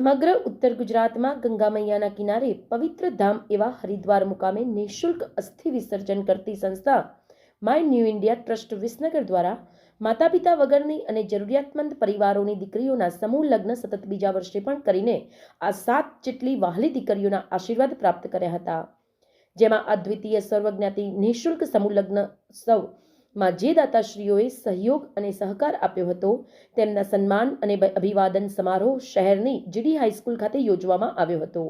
સમગ્ર ઉત્તર ગુજરાતમાં ગંગા મૈયાના કિનારે પવિત્ર ધામ એવા હરિદ્વાર મુકામે નિઃશુલ્ક અસ્થિ વિસર્જન કરતી સંસ્થા My New India Trust Visnagar દ્વારા માતા પિતા વગરની અને જરૂરિયાતમંદ પરિવારોની દીકરીઓના સમૂહ લગ્ન સતત બીજા વર્ષે પણ કરીને આ સાત જેટલી વહાલી દીકરીઓના આશીર્વાદ પ્રાપ્ત કર્યા હતા. જેમાં અદ્વિતીય સર્વજ્ઞાતિ નિઃશુલ્ક સમૂહ લગ્ન સૌમાં જે દાતાશ્રીઓએ સહયોગ અને સહકાર આપ્યો હતો, તેમના સન્માન અને અભિવાદન સમારોહ શહેરની જીડી હાઈસ્કૂલ ખાતે યોજવામાં આવ્યો હતો.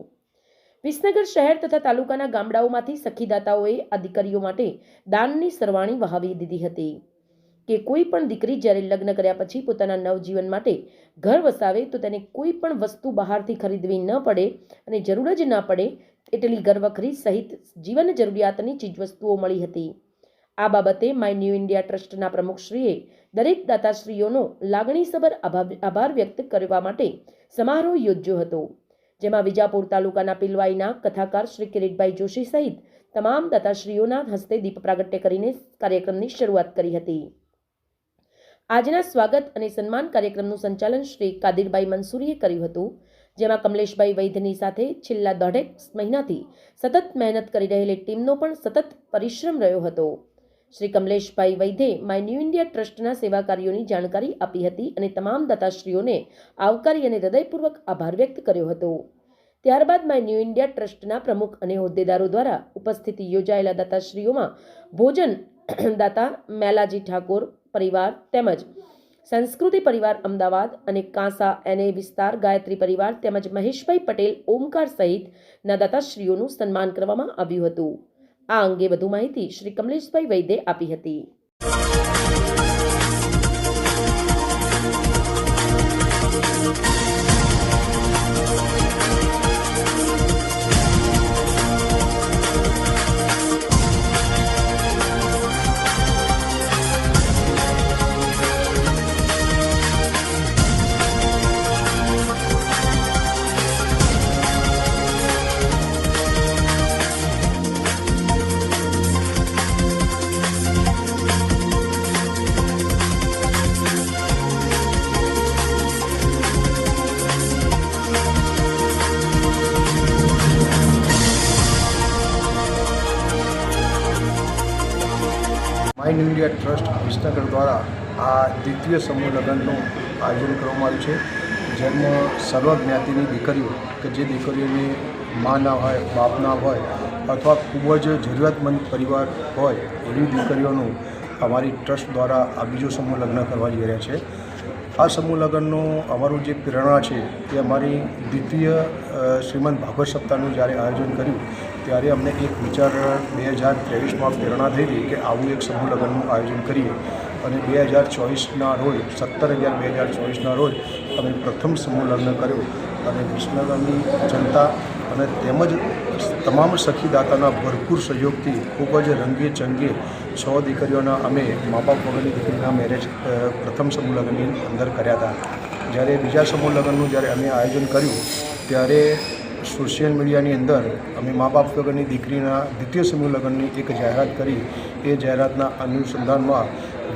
વિસનગર શહેર તથા તાલુકાના ગામડાઓમાંથી સખીદાતાઓએ આ દીકરીઓ માટે દાનની સરવાણી વહાવી દીધી હતી કે કોઈ પણ દીકરી જ્યારે લગ્ન કર્યા પછી પોતાના નવજીવન માટે ઘર વસાવે તો તેને કોઈ પણ વસ્તુ બહારથી ખરીદવી ન પડે અને જરૂર જ ના પડે, એટલી ઘરવખરી સહિત જીવન જરૂરિયાતની ચીજવસ્તુઓ મળી હતી. આ બાબતે માય ન્યૂ ઇન્ડિયા ટ્રસ્ટના પ્રમુખશ્રીએ દરેક દાતાશ્રીઓનો લાગણીસભર આભા- આભાર વ્યક્ત કરવા માટે સમારોહ યોજ્યો હતો, જેમાં વિજાપુર તાલુકાના પિલવાઈના કથાકાર શ્રી કિરીટભાઈ જોશી સહિત તમામ દાતાશ્રીઓના હસ્તે દીપ પ્રાગટ્ય કરીને કાર્યક્રમની શરૂઆત કરી હતી. આજના સ્વાગત અને સન્માન કાર્યક્રમનું સંચાલન શ્રી કાદિરભાઈ મંસૂરીએ કર્યું હતું, જેમાં કમલેશભાઈ વૈદ્યની સાથે છેલ્લા દોઢેક મહિનાથી સતત મહેનત કરી રહેલી ટીમનો પણ સતત પરિશ્રમ રહ્યો હતો. શ્રી કમલેશભાઈ વૈદ્યે માય ન્યૂ ઇન્ડિયા ટ્રસ્ટના સેવા કાર્યોની જાણકારી આપી હતી અને તમામ દાતાશ્રીઓને આવકારી અને હૃદયપૂર્વક આભાર વ્યક્ત કર્યો હતો. ત્યારબાદ માય ન્યૂ ઇન્ડિયા ટ્રસ્ટના પ્રમુખ અને હોદ્દેદારો દ્વારા ઉપસ્થિત યોજાયેલા દાતાશ્રીઓમાં ભોજન, દાતા મેલાજી ઠાકોર પરિવાર તેમજ સંસ્કૃતિ પરિવાર અમદાવાદ અને કાંસા એને વિસ્તાર ગાયત્રી પરિવાર તેમજ મહેશભાઈ પટેલ ઓમકાર સહિતના દાતાશ્રીઓનું સન્માન કરવામાં આવ્યું હતું. આ અંગે વધુ માહિતી શ્રી કમલેશભાઈ વૈદે આપી હતી. માઇન ઇન્ડિયા ટ્રસ્ટ વિસનગર દ્વારા આ દ્વિતીય સમૂહ લગ્નનું આયોજન કરવામાં આવ્યું છે. જેમાં સર્વ જ્ઞાતિની દીકરીઓ, કે જે દીકરીઓની મા ના હોય, બાપ ના હોય, અથવા ખૂબ જ જરૂરિયાતમંદ પરિવાર હોય, એવી દીકરીઓનું અમારી ટ્રસ્ટ દ્વારા આ બીજો સમૂહ લગ્ન કરવા જઈ રહ્યા છે. આ સમૂહ લગ્નનું અમારું જે પ્રેરણા છે એ અમારી દ્વિતીય શ્રીમંત ભાગવત સપ્તાહનું જ્યારે આયોજન કર્યું, ત્યારે અમને એક વિચાર બે હજાર ત્રેવીસમાં પ્રેરણા થઈ હતી કે આવું એક સમૂહ લગ્નનું આયોજન કરીએ. અને બે હજાર ચોવીસના રોજ, સત્તર અગિયાર બે હજાર ચોવીસના રોજ અમે પ્રથમ સમૂહ લગ્ન કર્યો. અને વિસનગરની જનતા અને તેમજ તમામ સખીદાતાના ભરપૂર સહયોગથી ખૂબ જ રંગે ચંગે છ દીકરીઓના અમે મા બાપ વગરની દીકરીના મેરેજ પ્રથમ સમૂહ લગ્નની અંદર કર્યા હતા. જ્યારે બીજા સમૂહ લગ્નનું જ્યારે અમે આયોજન કર્યું, ત્યારે સોશિયલ મીડિયાની અંદર અમે મા બાપ વગરની દીકરીના દ્વિતીય સમૂહ લગ્નની એક જાહેરાત કરી. એ જાહેરાતના અનુસંધાનમાં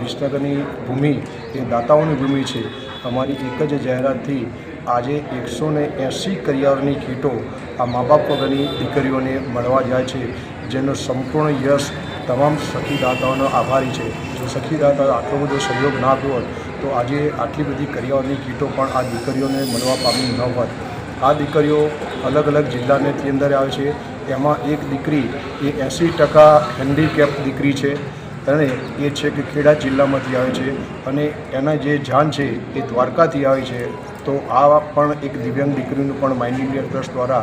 વિસનગરની ભૂમિ, એ દાતાઓની ભૂમિ છે. અમારી એક જ જાહેરાતથી આજે એકસો ને એંસી કરિયાવરની કીટો આ મા બાપ વગરની દીકરીઓને મળવા જાય છે, જેનો સંપૂર્ણ યશ તમામ સખીદાતાઓનો આભારી છે. જો સખીદાતા આટલો બધો સહયોગ ના આપ્યો હોત, તો આજે આટલી બધી કરિયાવરની કીટો પણ આ દીકરીઓને મળવા પામી ન હોત. આ દીકરીઓ અલગ અલગ જિલ્લાની અંદર આવે છે. એમાં એક દીકરી એ એંસી ટકા હેન્ડીકેપ દીકરી છે અને એ છે કે ખેડા જિલ્લામાંથી આવે છે અને એના જે જાન છે એ દ્વારકાથી આવે છે. તો આ પણ એક દિવ્યાંગ દીકરીનું પણ માઇન્ડ ઇન્ડિયા ટ્રસ્ટ દ્વારા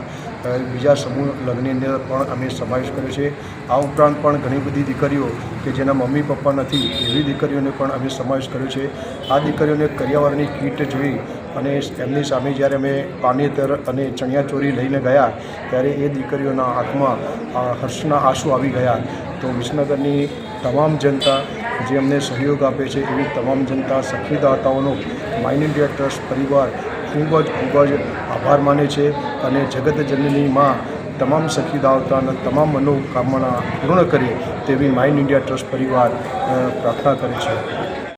બીજા સમૂહ લગ્નની અંદર પણ અમે સમાવેશ કર્યો છે. આ ઉપરાંત પણ ઘણી બધી દીકરીઓ કે જેના મમ્મી પપ્પા નથી, એવી દીકરીઓને પણ અમે સમાવેશ કર્યો છે. આ દીકરીઓને કરિયાવરની કીટ જોઈ અને એમની સામે જ્યારે અમે પાનેતર અને ચણિયાચોરી લઈને ગયા, ત્યારે એ દીકરીઓના આંખમાં હર્ષના આંસુ આવી ગયા. તો વિસનગરની તમામ જનતા જે અમને સહયોગ આપે છે, એવી તમામ જનતા, સખીદાતાઓનો માઇન ઇન્ડિયા ટ્રસ્ટ પરિવાર ખૂબ જ ખૂબ જ આભાર માને છે અને જગત જનનીમાં તમામ સખીદાતાના તમામ મનોકામના પૂર્ણ કરે તેવી માઇન ઇન્ડિયા ટ્રસ્ટ પરિવાર પ્રાર્થના કરે છે.